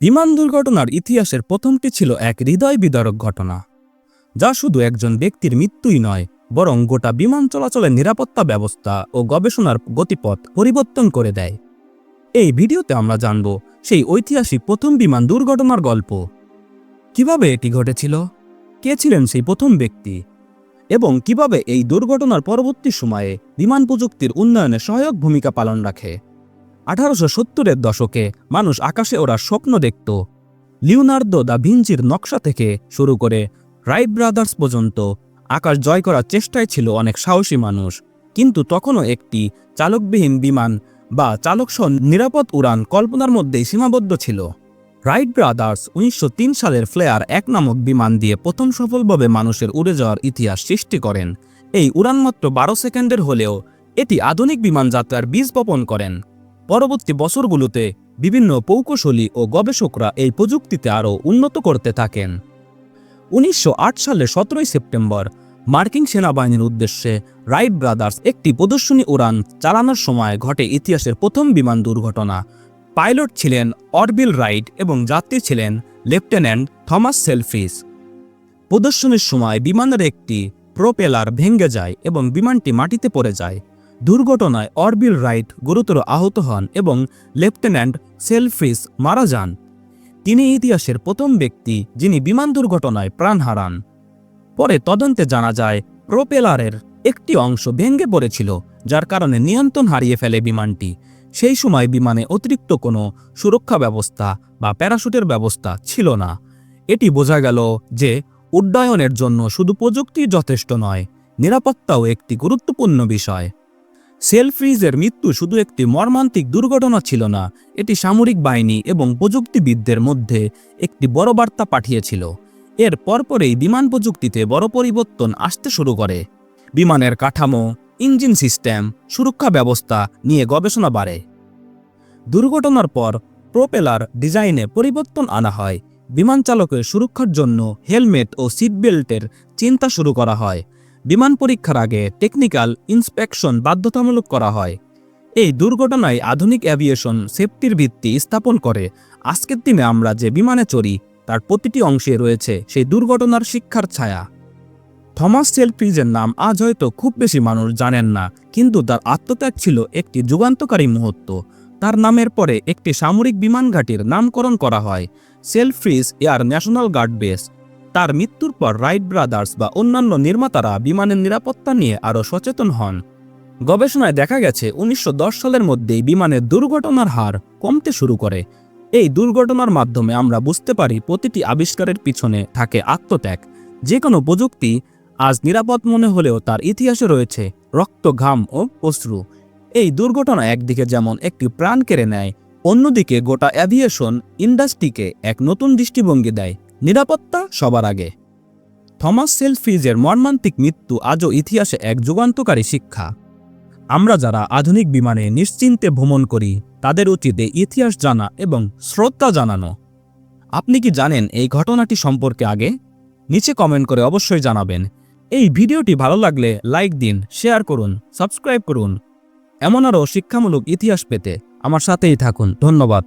বিমান দুর্ঘটনার ইতিহাসের প্রথমটি ছিল এক হৃদয় বিদারক ঘটনা, যা শুধু একজন ব্যক্তির মৃত্যুই নয়, বরং গোটা বিমান চলাচলের নিরাপত্তা ব্যবস্থা ও গবেষণার গতিপথ পরিবর্তন করে দেয়। এই ভিডিওতে আমরা জানব সেই ঐতিহাসিক প্রথম বিমান দুর্ঘটনার গল্প। কীভাবে এটি ঘটেছিল? কে ছিলেন সেই প্রথম ব্যক্তি? এবং কীভাবে এই দুর্ঘটনার পরবর্তী সময়ে বিমান প্রযুক্তির উন্নয়নে সহায়ক ভূমিকা পালন রাখে? আঠারোশো সত্তরের দশকে মানুষ আকাশে ওড়ার স্বপ্ন দেখত। লিওনার্দো দা ভিঞ্চির নকশা থেকে শুরু করে রাইট ব্রাদার্স পর্যন্ত আকাশ জয় করার চেষ্টায় ছিল অনেক সাহসী মানুষ। কিন্তু তখনও একটি চালকবিহীন বিমান বা চালকসহ নিরাপদ উড়ান কল্পনার মধ্যেই সীমাবদ্ধ ছিল। রাইট ব্রাদার্স উনিশশো তিন সালের ফ্লেয়ার এক নামক বিমান দিয়ে প্রথম সফলভাবে মানুষের উড়ে যাওয়ার ইতিহাস সৃষ্টি করেন। এই উড়ান মাত্র বারো সেকেন্ডের হলেও এটি আধুনিক বিমান যাত্রার বীজ বপন করেন। পরবর্তী বছরগুলোতে বিভিন্ন প্রকৌশলী ও গবেষকরা এই প্রযুক্তিতে আরও উন্নত করতে থাকেন। উনিশশো সালের সতেরোই সেপ্টেম্বর মার্কিন সেনাবাহিনীর উদ্দেশ্যে রাইট ব্রাদার্স একটি প্রদর্শনী উড়ান চালানোর সময় ঘটে ইতিহাসের প্রথম বিমান দুর্ঘটনা। পাইলট ছিলেন অরবিল রাইট এবং যাত্রী ছিলেন লেফটেন্যান্ট থমাস সেলফিস। প্রদর্শনীর সময় বিমানের একটি প্রোপেলার ভেঙে যায় এবং বিমানটি মাটিতে পড়ে যায়। দুর্ঘটনায় অরবিল রাইট গুরুতর আহত হন এবং লেফটেন্যান্ট সেলফিস মারা যান। তিনি ইতিহাসের প্রথম ব্যক্তি যিনি বিমান দুর্ঘটনায় প্রাণ হারান। পরে তদন্তে জানা যায়, প্রোপেলারের একটি অংশ ভেঙে পড়েছিল, যার কারণে নিয়ন্ত্রণ হারিয়ে ফেলে বিমানটি। সেই সময় বিমানে অতিরিক্ত কোনো সুরক্ষা ব্যবস্থা বা প্যারাশুটের ব্যবস্থা ছিল না। এটি বোঝা গেল যে উড্ডয়নের জন্য শুধু প্রযুক্তি যথেষ্ট নয়, নিরাপত্তাও একটি গুরুত্বপূর্ণ বিষয়। সেলফ্রিজের মৃত্যু শুধু একটি মর্মান্তিক দুর্ঘটনা ছিল না, এটি সামরিক বাহিনী এবং প্রযুক্তিবিদদের মধ্যে একটি বড় বার্তা পাঠিয়েছিল। এর পরপরেই বিমান প্রযুক্তিতে বড় পরিবর্তন আসতে শুরু করে। বিমানের কাঠামো, ইঞ্জিন সিস্টেম, সুরক্ষা ব্যবস্থা নিয়ে গবেষণা বাড়ে। দুর্ঘটনার পর প্রোপেলার ডিজাইনে পরিবর্তন আনা হয়। বিমান চালকের সুরক্ষার জন্য হেলমেট ও সিট বেল্টের চিন্তা শুরু করা হয়। বিমান পরীক্ষার আগে টেকনিক্যাল ইন্সপেকশন বাধ্যতামূলক করা হয়। এই দুর্ঘটনায় আধুনিক অ্যাভিয়েশন সেফটির ভিত্তি স্থাপন করে। আজকের দিনে আমরা যে বিমানে চড়ি, তার প্রতিটি অংশে রয়েছে সেই দুর্ঘটনার শিক্ষার ছায়া। থমাস সেলফ্রিজের নাম আজ হয়তো খুব বেশি মানুষ জানেন না, কিন্তু তার আত্মত্যাগ ছিল একটি যুগান্তকারী মুহূর্ত। তার নামের পরে একটি সামরিক বিমান ঘাঁটির নামকরণ করা হয় Selfridge air national guard base. তার মৃত্যুর পর রাইট ব্রাদার্স বা অন্যান্য নির্মাতারা বিমানের নিরাপত্তা নিয়ে আরও সচেতন হন। গবেষণায় দেখা গেছে, উনিশশো দশ সালের মধ্যেই বিমানের দুর্ঘটনার হার কমতে শুরু করে। এই দুর্ঘটনার মাধ্যমে আমরা বুঝতে পারি, প্রতিটি আবিষ্কারের পিছনে থাকে আত্মত্যাগ। যে কোনো প্রযুক্তি আজ নিরাপদ মনে হলেও তার ইতিহাসে রয়েছে রক্ত, ঘাম ও অশ্রু। এই দুর্ঘটনা একদিকে যেমন একটি প্রাণ কেড়ে নেয়, অন্যদিকে গোটা অ্যাভিয়েশন ইন্ডাস্ট্রিকে এক নতুন দৃষ্টিভঙ্গি দেয়। নিরাপত্তা সবার আগে। থমাস সেলফিজের মর্মান্তিক মৃত্যু আজও ইতিহাসে এক যুগান্তকারী শিক্ষা। আমরা যারা আধুনিক বিমানে নিশ্চিন্তে ভ্রমণ করি, তাদের উচিত ইতিহাস জানা এবং শ্রদ্ধা জানানো। আপনি কি জানেন এই ঘটনাটি সম্পর্কে আগে? নিচে কমেন্ট করে অবশ্যই জানাবেন। এই ভিডিওটি ভালো লাগলে লাইক দিন, শেয়ার করুন, সাবস্ক্রাইব করুন। এমন আরও শিক্ষামূলক ইতিহাস পেতে আমার সাথেই থাকুন। ধন্যবাদ।